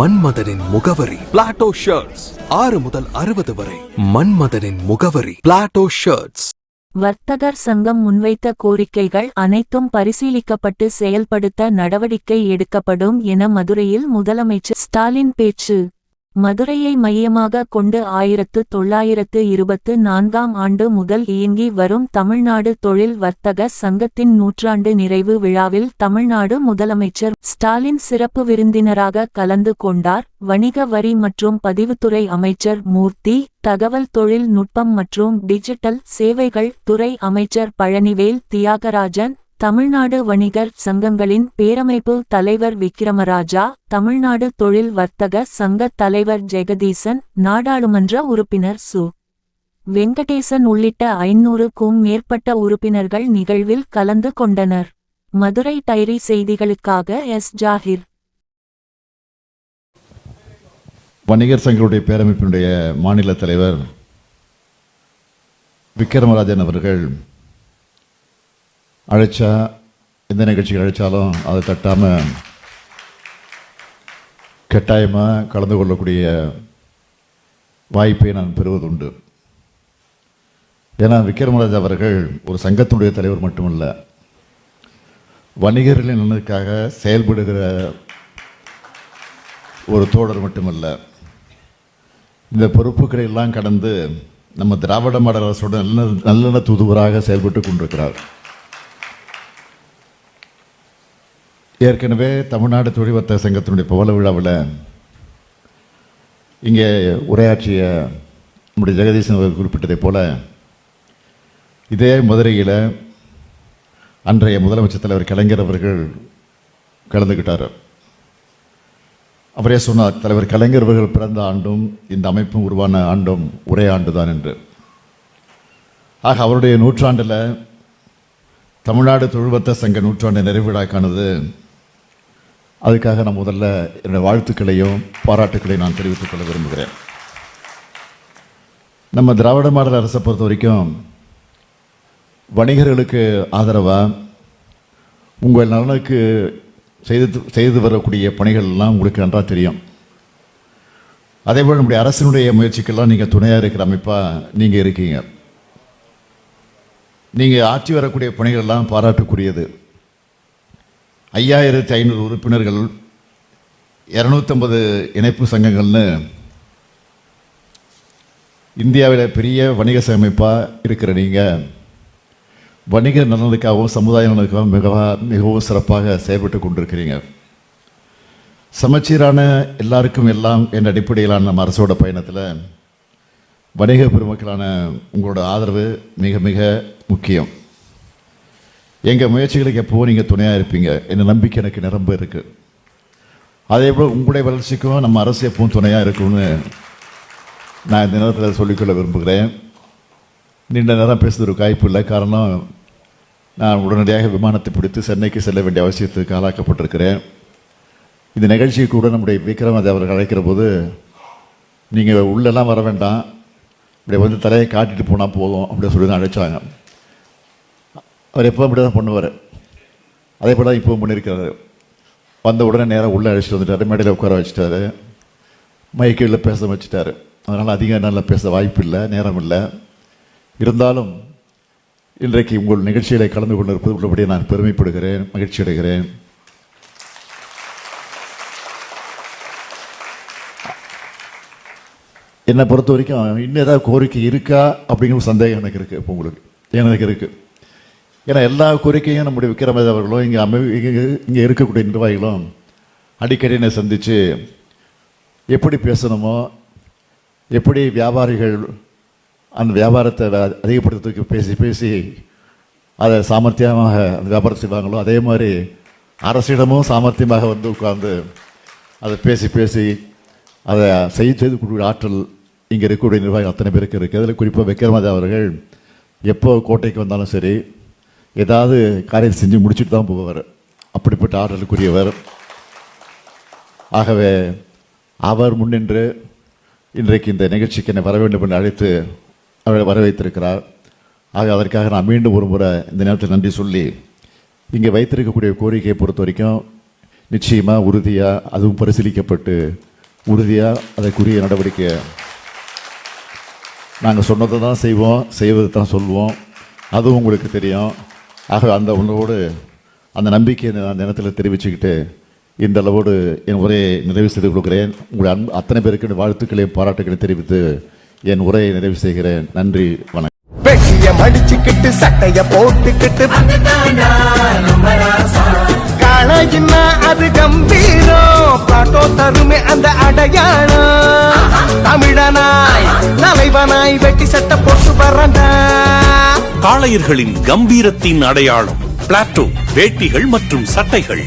மன்மதனின் முகவரி. Plato shirts ஆறு முதல் அறுபது வரை. மன்மதனின் முகவரி. பிளாட்டோ ஷர்ட்ஸ் வர்த்தகர் சங்கம் முன்வைத்த கோரிக்கைகள் அனைத்தும் பரிசீலிக்கப்பட்டு செயல்படுத்த நடவடிக்கை எடுக்கப்படும் என மதுரையில் முதலமைச்சர் ஸ்டாலின் பேச்சு. மதுரையை மையமாக கொண்டு ஆயிரத்து தொள்ளாயிரத்து இருபத்து நான்காம் ஆண்டு முதல் இயங்கி வரும் தமிழ்நாடு தொழில் வர்த்தக சங்கத்தின் நூற்றாண்டு நிறைவு விழாவில் தமிழ்நாடு முதலமைச்சர் ஸ்டாலின் சிறப்பு விருந்தினராக கலந்து கொண்டார். வணிக வரி மற்றும் பதிவுத்துறை அமைச்சர் மூர்த்தி தகவல் தொழில் நுட்பம் மற்றும் டிஜிட்டல் சேவைகள் துறை அமைச்சர் பழனிவேல் தியாகராஜன் தமிழ்நாடு வணிகர் சங்கங்களின் பேரமைப்பு தலைவர் விக்கிரமராஜா தமிழ்நாடு தொழில் வர்த்தக சங்க தலைவர் ஜெகதீசன் நாடாளுமன்ற உறுப்பினர் சு. வெங்கடேசன் உள்ளிட்ட ஐநூறுக்கும் மேற்பட்ட உறுப்பினர்கள் நிகழ்வில் கலந்து கொண்டனர். மதுரை டைரி செய்திகளுக்காக எஸ். ஜாகிர். வணிகர் சங்கருடைய பேரமைப்பினுடைய மாநில தலைவர் விக்ரமராஜன் அவர்கள் அழைச்சா எந்த நிகழ்ச்சிக்கு அழைச்சாலும் அதை தட்டாமல் கட்டாயமாக கலந்து கொள்ளக்கூடிய வாய்ப்பை நான் பெறுவதுண்டு. ஏன்னா விக்ரமராஜ் அவர்கள் ஒரு சங்கத்தினுடைய தலைவர் மட்டுமல்ல வணிகர்களின் நலனுக்காக செயல்படுகிற ஒரு தோழர் மட்டுமல்ல இந்த பொறுப்புகளை எல்லாம் கடந்து நம்ம திராவிட மாடல் அரசோட நல்ல நல்லெண்ண தூதுவராக செயல்பட்டு கொண்டிருக்கிறார். ஏற்கனவே தமிழ்நாடு தொழில் வர்த்தக சங்கத்தினுடைய பவள விழாவில் இங்கே உரையாற்றிய நம்முடைய ஜெகதீசன் அவர்கள் குறிப்பிட்டதைப் போல இதே மதுரையில் அன்றைய முதலமைச்சர் தலைவர் கலைஞர் அவர்கள் கலந்துக்கிட்டார் அவரே சொன்னார் தலைவர் கலைஞர் அவர்கள் பிறந்த ஆண்டும் இந்த அமைப்பும் உருவான ஆண்டும் ஒரே ஆண்டுதான் என்று. ஆக அவருடைய நூற்றாண்டில் தமிழ்நாடு தொழில்வர்த்த சங்க நூற்றாண்டு நிறைவு விழாக்கானது அதுக்காக நான் முதல்ல என்னுடைய வாழ்த்துக்களையும் பாராட்டுக்களையும் நான் தெரிவித்துக் கொள்ள விரும்புகிறேன். நம்ம திராவிட மாடல் அரசை பொறுத்த வரைக்கும் வணிகர்களுக்கு ஆதரவாக உங்கள் நலனுக்கு செய்து செய்து வரக்கூடிய பணிகள் எல்லாம் உங்களுக்கு நன்றாக தெரியும். அதேபோல் நம்முடைய அரசினுடைய முயற்சிக்கெல்லாம் நீங்கள் துணையாக இருக்கிற அமைப்பாக நீங்கள் இருக்கீங்க. நீங்கள் ஆற்றி வரக்கூடிய பணிகள்லாம் பாராட்டுக்குரியது. ஐயாயிரத்தி ஐநூறு உறுப்பினர்கள் இரநூத்தம்பது இணைப்பு சங்கங்கள்னு இந்தியாவில் பெரிய வணிக சமைப்பாக இருக்கிற நீங்கள் வணிக நலனுக்காகவும் சமுதாய நலனுக்காகவும் மிக மிகவும் சிறப்பாக செயல்பட்டு கொண்டிருக்கிறீங்க. சமச்சீரான எல்லாருக்கும் எல்லாம் என்ற அடிப்படையிலான நம்ம அரசோட பயணத்தில் வணிக பெருமக்களான உங்களோட ஆதரவு மிக மிக முக்கியம். எங்கள் முயற்சிகளுக்கு எப்போவும் நீங்கள் துணையாக இருப்பீங்க. என்ன நம்பிக்கை எனக்கு நிரம்ப இருக்குது அதே போல் உங்களுடைய வளர்ச்சிக்கும் நம்ம அரசு எப்பவும் துணையாக இருக்கும்னு நான் இந்த நேரத்தில் சொல்லிக்கொள்ள விரும்புகிறேன். நீண்ட நேரம் பேசுவதற்கு வாய்ப்பு இல்லை. காரணம் நான் உடனடியாக விமானத்தை பிடித்து சென்னைக்கு செல்ல வேண்டிய அவசியத்துக்கு ஆளாக்கப்பட்டிருக்கிறேன். இந்த நிகழ்ச்சிக்கு கூட நம்முடைய விக்ரமராஜ் அவர்கள் அழைக்கிற போது நீங்கள் உள்ளெல்லாம் வர வேண்டாம். இப்படி வந்து தலையை காட்டிட்டு போனால் போதும் அப்படின்னு சொல்லி தான் அழைச்சாங்க. அவர் எப்போ அப்படி தான் பண்ணுவார். அதே போல் தான் இப்போவும் பண்ணியிருக்கிறாரு வந்த உடனே நேராக உள்ளே அழைச்சிட்டு வந்துட்டாரு மேடையில் உட்கார வச்சுட்டாரு. மைக்கில் பேச வச்சுட்டாரு. அதனால் அதிகம் நல்லா பேச வாய்ப்பு இல்லை நேரம் இல்லை. இருந்தாலும் இன்றைக்கு உங்கள் நிகழ்ச்சிகளை கலந்து கொண்டிருப்பது உள்ளபடியே நான் பெருமைப்படுகிறேன் மகிழ்ச்சி அடைகிறேன் என்னை பொறுத்த வரைக்கும் இன்னும் ஏதாவது கோரிக்கை இருக்கா அப்படிங்கிற ஒரு சந்தேகம் எனக்கு இருக்குது இப்போ உங்களுக்கு. எனக்கு இருக்குது ஏன்னா எல்லா கோரிக்கையும் நம்முடைய விக்ரமராஜ் அவர்களும் இங்கே அமை இங்கே இங்கே இருக்கக்கூடிய நிர்வாகிகளும் அடிக்கடி என்னை சந்தித்து எப்படி பேசணுமோ எப்படி வியாபாரிகள் அந்த வியாபாரத்தை அதிகப்படுத்துறதுக்கு பேசி பேசி அதை சாமர்த்தியமாக அந்த வியாபாரம் செய்வாங்களோ அதே மாதிரி அரசிடமும் சாமர்த்தியமாக வந்து உட்கார்ந்து அதை பேசி பேசி அதை செய்து செய்து கொடுக்கிற ஆற்றல் இங்கே இருக்கக்கூடிய நிர்வாகம் அத்தனை பேருக்கு இருக்குது அதில் குறிப்பாக விக்ரமராஜா அவர்கள் எப்போ கோட்டைக்கு வந்தாலும் சரி ஏதாவது காரியத்தை செஞ்சு முடிச்சுட்டு தான் போவார் அப்படிப்பட்ட ஆற்றலுக்குரியவர். ஆகவே அவர் முன்னின்று இன்றைக்கு இந்த நிகழ்ச்சிக்கு என்னை வர வேண்டும் என்று அழைத்து அவரை வர வைத்திருக்கிறார் ஆக அதற்காக நான் மீண்டும் ஒரு முறை இந்த நேரத்தில் நன்றி சொல்லி இங்கே வைத்திருக்கக்கூடிய கோரிக்கையை பொறுத்த வரைக்கும் நிச்சயமாக உறுதியாக அதுவும் பரிசீலிக்கப்பட்டு உறுதியாக அதற்குரிய நடவடிக்கை நாங்கள் சொன்னதை தான் செய்வோம் செய்வது தான் சொல்வோம். அதுவும் உங்களுக்கு தெரியும். ஆக அந்த உணர்வோடு அந்த நம்பிக்கையை நான் தினத்தில் தெரிவிச்சுக்கிட்டு இந்த அளவோடு என் உரையை நிறைவு செய்து கொடுக்கிறேன். உங்களுடைய அன்பு அத்தனை பேருக்கு வாழ்த்துக்களையும் பாராட்டுகளையும் தெரிவித்து என் உரையை நிறைவு செய்கிறேன். நன்றி வணக்கம். வெட்டிய மடிச்சுக்கிட்டு சட்டைய போட்டுக்கிட்டு. காளையின்னா அது கம்பீரம். பாட்டோ தருமே அந்த அடையாளம். தமிழனாய் தலைவனாய் வெட்டி சட்டை போட்டு வரண்டா காளையர்களின் கம்பீரத்தின் அடையாளம் பிளாட்டோ வேட்டிகள் மற்றும் சட்டைகள்.